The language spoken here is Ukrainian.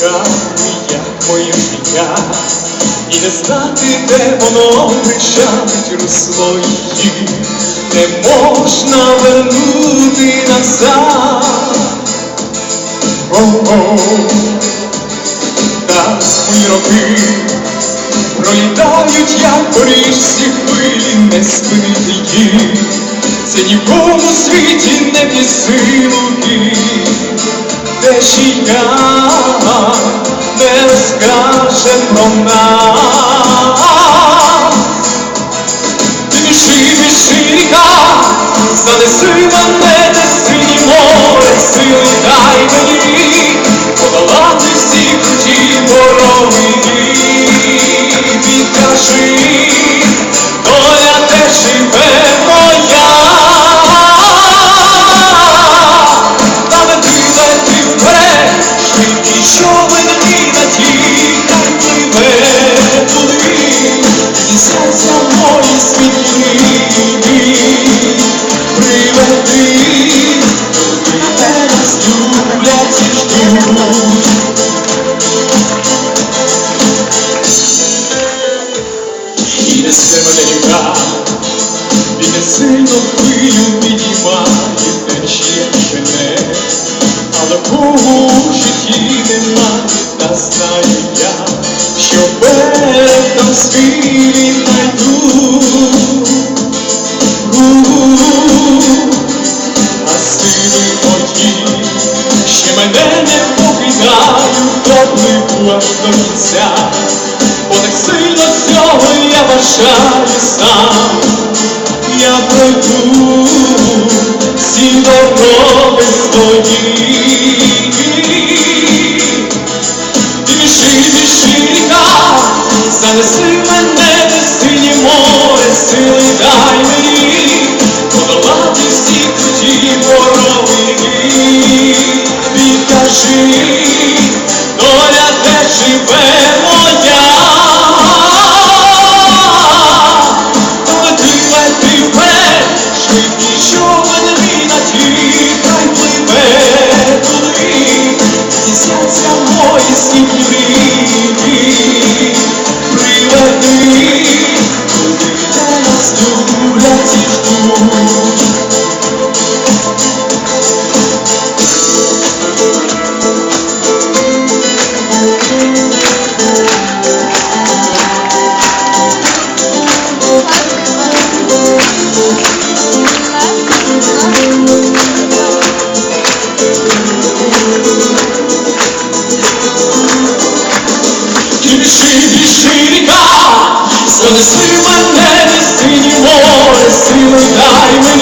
берегами, моє життя, і не знати, де воно причалить русло її, не можна вернути назад. О-о, так мої роки пролітають, як поріжці хвилі, не спинити їх. Це нікому світі не під силу їх. Де ж і я не скаже про нас. Ти біжи, біжи, ріка, занеси мене, де сині море, сили дай мені, подолати сильно хвилю підіймає течія жене, але Богу в житті немає, та знаю я, що берег там свій найду. А сили мої ще мене не покидають, допливу аж до кінця, бо так сильно цього я бажаю сам. se não занеси мене в сині море, сили дай мені,